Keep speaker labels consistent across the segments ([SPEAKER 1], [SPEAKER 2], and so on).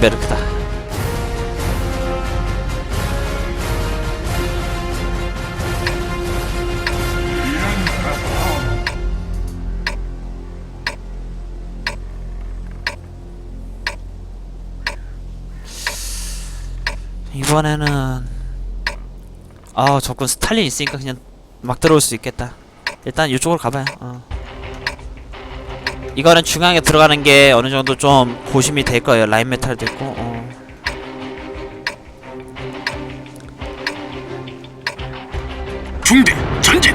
[SPEAKER 1] 베르크다. 이번에는 아 적군 스탈린 있으니까 그냥 막 들어올 수 있겠다. 일단 이쪽으로 가봐요. 어. 이거는 중앙에 들어가는 게 어느 정도 좀 고심이 될 거예요. 라인 메탈도 있고. 어.
[SPEAKER 2] 중대 전진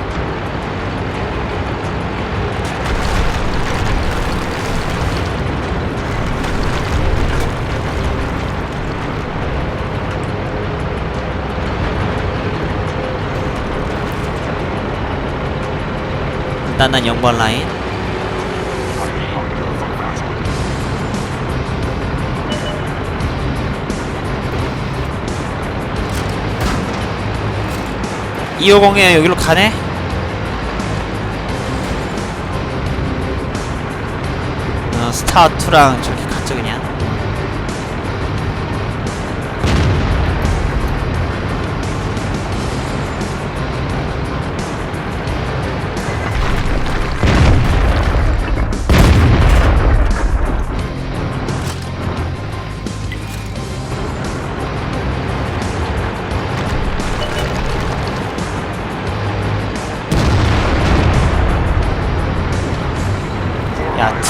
[SPEAKER 1] 일단 난 0번 라인. (250에) 여기로 가네? 어, 스타2랑 저렇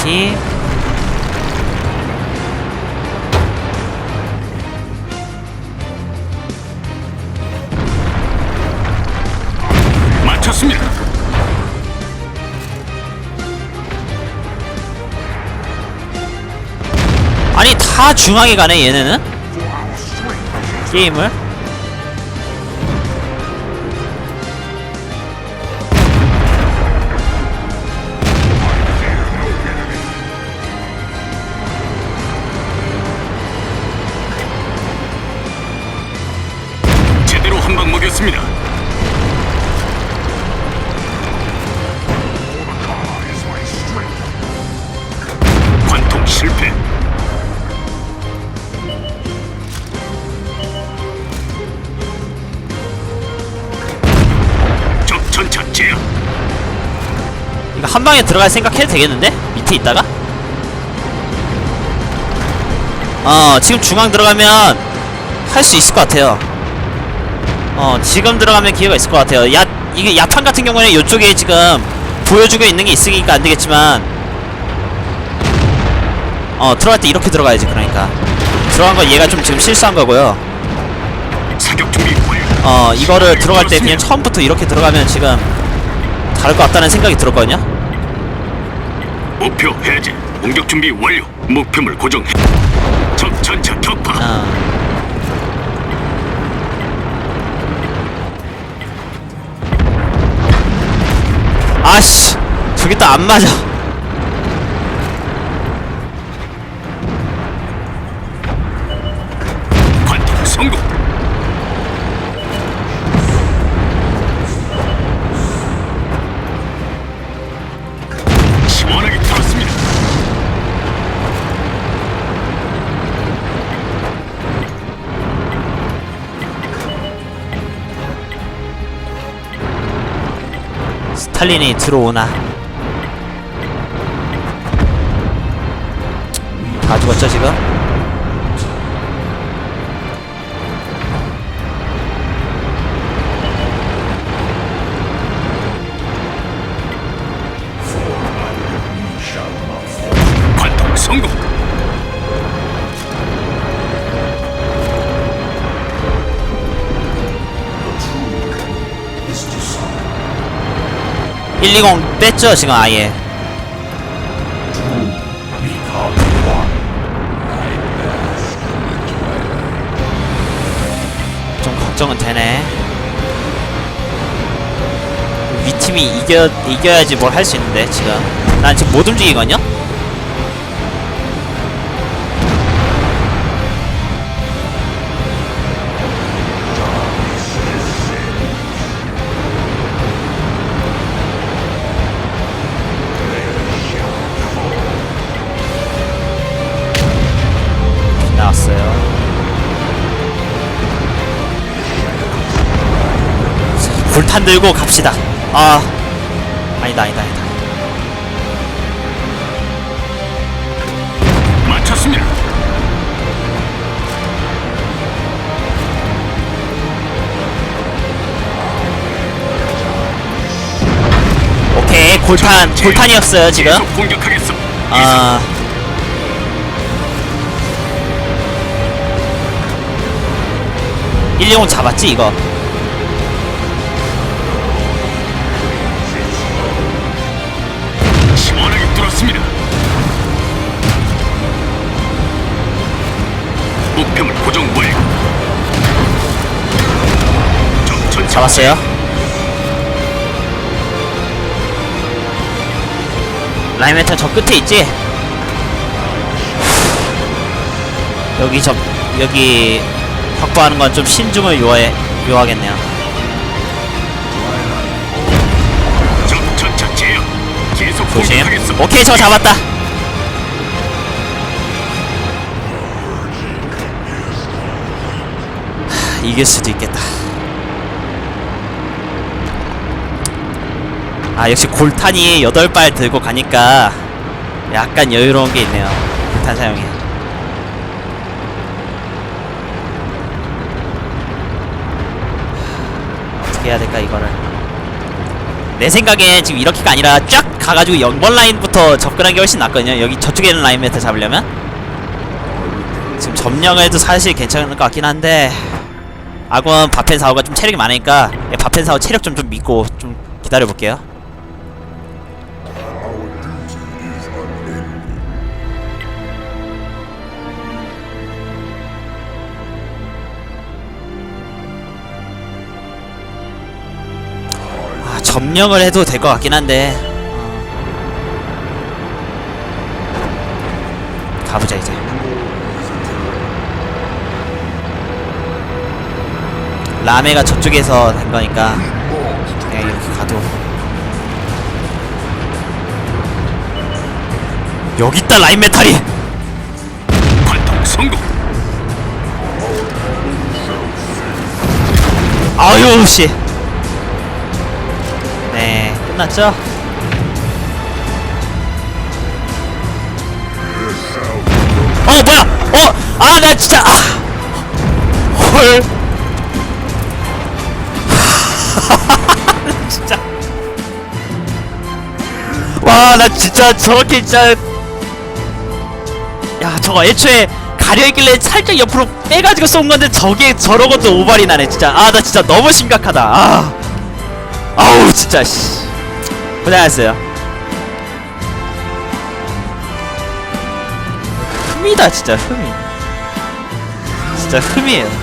[SPEAKER 1] 야티
[SPEAKER 2] 맞췄습니다.
[SPEAKER 1] 아니 다 중앙에 가네 얘네는? 게임을
[SPEAKER 2] 한
[SPEAKER 1] 방에 들어갈 생각해도 되겠는데? 밑에 있다가? 어 지금 중앙 들어가면 할 수 있을 것 같아요. 어 지금 들어가면 기회가 있을 것 같아요. 야 이게 야탄 같은 경우는 이쪽에 지금 보여주고 있는 게 있으니까 안 되겠지만 어 들어갈 때 이렇게 들어가야지 그러니까. 들어간 건 얘가 좀 지금 실수한 거고요. 어 이거를 들어갈 때 그냥 처음부터 이렇게 들어가면 지금 다를 것 같다는 생각이 들었거든요.
[SPEAKER 2] 목표 해제 공격 준비 완료. 목표물 고정해 적 전차 격파.
[SPEAKER 1] 어. 아씨 저기 또 안 맞아 스탈린이 들어오나 다 죽었죠 지금?
[SPEAKER 2] 성공.
[SPEAKER 1] (120) 뺐죠 지금 아예. 좀 걱정은 되네. 위 팀이 이겨 이겨야지 뭘 할 수 있는데 지금. 난 지금 못 움직이거든요. 골탄 들고 갑시다. 아 아니다 아니다 아니다.
[SPEAKER 2] 마쳤습니다.
[SPEAKER 1] 오케이 골탄
[SPEAKER 2] 제-
[SPEAKER 1] 골탄이었어요 지금.
[SPEAKER 2] 계속 공격하겠어.
[SPEAKER 1] 아120 잡았지 이거
[SPEAKER 2] 목표물 고정 완료.
[SPEAKER 1] 잡았어요 라이메탈 저 끝에 있지? 여기 저 여기 확보하는 건 좀 신중을 요해 요하겠네요 조심. 오케이 저 잡았다 이길 수도 있겠다. 아 역시 골탄이 8발 들고 가니까 약간 여유로운 게 있네요. 골탄 사용이. 어떻게 해야 될까 이거를? 내 생각에 지금 이렇게가 아니라 쫙 가가지고 0번 라인부터 접근하는 게 훨씬 낫거든요. 여기 저쪽에 있는 라인 메트 잡으려면? 지금 점령을 해도 사실 괜찮을 것 같긴 한데 아군 바펜사오가 좀 체력이 많으니까 예, 바펜사오 체력 좀 좀 믿고 좀 기다려볼게요 아, 점령을 해도 될 것 같긴 한데 어. 가보자 이제 라메가 저쪽에서 된 거니까 그냥 이렇게 가도 여기 있다 라인 메탈이
[SPEAKER 2] 관통 성공.
[SPEAKER 1] 아유 씨. 네 끝났죠? 어 뭐야? 어? 아 나 진짜 아. 헐. 진짜. 와 나 진짜 저렇게 진짜. 야 저거 애초에 가려있길래 살짝 옆으로 빼가지고 쏜 건데 저게 저런 것도 오발이 나네 진짜. 아 나 진짜 너무 심각하다. 아. 아우 진짜 씨. 고생하셨어요. 흠이다 진짜 흠이. 진짜 흠이에요